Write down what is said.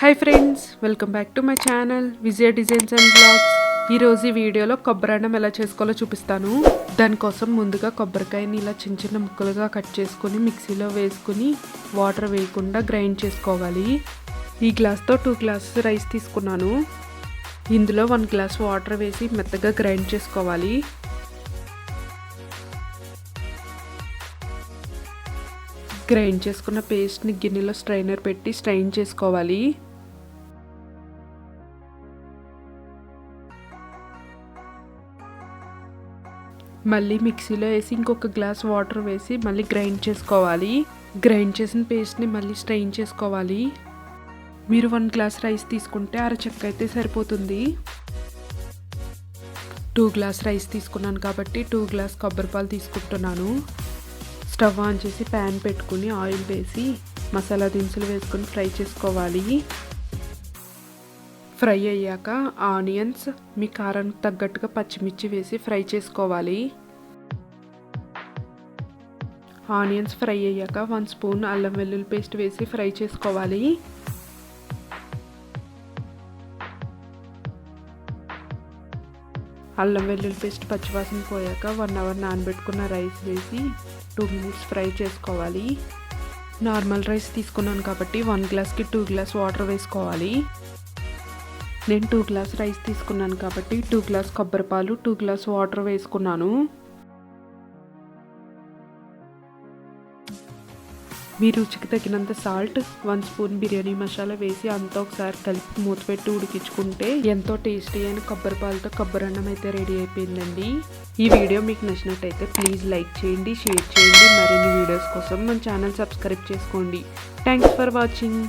Hi friends welcome back to my channel Vijaya designs and blogs ఈరోజు ఈ వీడియోలో కొబ్బరి అన్నం ఎలా చేసుకోవాలో చూపిస్తాను. దానికోసం ముందుగా కొబ్బరికాయని ఇలా చిన్న చిన్న ముక్కలుగా కట్ చేసుకొని మిక్సీలో వేసుకుని వాటర్ వేయకుండా గ్రైండ్ చేసుకోవాలి. ఈ గ్లాస్తో టూ గ్లాసెస్ రైస్ తీసుకున్నాను. ఇందులో వన్ గ్లాస్ వాటర్ వేసి మెత్తగా గ్రైండ్ చేసుకోవాలి. గ్రైండ్ చేసుకున్న పేస్ట్ని గిన్నెలో స్ట్రైనర్ పెట్టి స్ట్రైన్ చేసుకోవాలి. మళ్ళీ మిక్సీలో వేసి ఇంకొక గ్లాస్ వాటర్ వేసి మళ్ళీ గ్రైండ్ చేసుకోవాలి. గ్రైండ్ చేసిన పేస్ట్ని మళ్ళీ స్ట్రెయిన్ చేసుకోవాలి. మీరు వన్ గ్లాస్ రైస్ తీసుకుంటే అరచెక్క అయితే సరిపోతుంది. టూ గ్లాస్ రైస్ తీసుకున్నాను కాబట్టి టూ గ్లాస్ కొబ్బరి పాలు తీసుకుంటున్నాను. స్టవ్ ఆన్ చేసి ప్యాన్ పెట్టుకుని ఆయిల్ వేసి మసాలా దినుసులు వేసుకొని ఫ్రై చేసుకోవాలి. ఫ్రై అయ్యాక ఆనియన్స్ మీ కారానికి తగ్గట్టుగా పచ్చిమిర్చి వేసి ఫ్రై చేసుకోవాలి. ఆనియన్స్ ఫ్రై అయ్యాక వన్ స్పూన్ అల్లం వెల్లుల్లి పేస్ట్ వేసి ఫ్రై చేసుకోవాలి. అల్లం వెల్లుల్లి పేస్ట్ పచ్చివాసన పోయాక వన్ అవర్ నానబెట్టుకున్న రైస్ వేసి టూ మినిట్స్ ఫ్రై చేసుకోవాలి. నార్మల్ రైస్ తీసుకున్నాను కాబట్టి వన్ గ్లాస్కి టూ గ్లాస్ వాటర్ వేసుకోవాలి. నేను టూ గ్లాస్ రైస్ తీసుకున్నాను కాబట్టి టూ గ్లాస్ కొబ్బరి పాలు టూ గ్లాస్ వాటర్ వేసుకున్నాను. మీ రుచికి తగినంత salt one spoon biryani masala వేసి అంతా ఒకసారి కలిపి మూత పెట్టి ఉడికించుకుంటే ఎంతో టేస్టీ అయిన కొబ్బరి పాలతో కొబ్బరి అన్నం అయితే రెడీ అయిపోయిందండి. ఈ వీడియో మీకు నచ్చినట్టయితే ప్లీజ్ లైక్ చేయండి షేర్ చేయండి. మరిన్ని వీడియోస్ కోసం మన ఛానల్ సబ్స్క్రైబ్ చేసుకోండి. Thanks for watching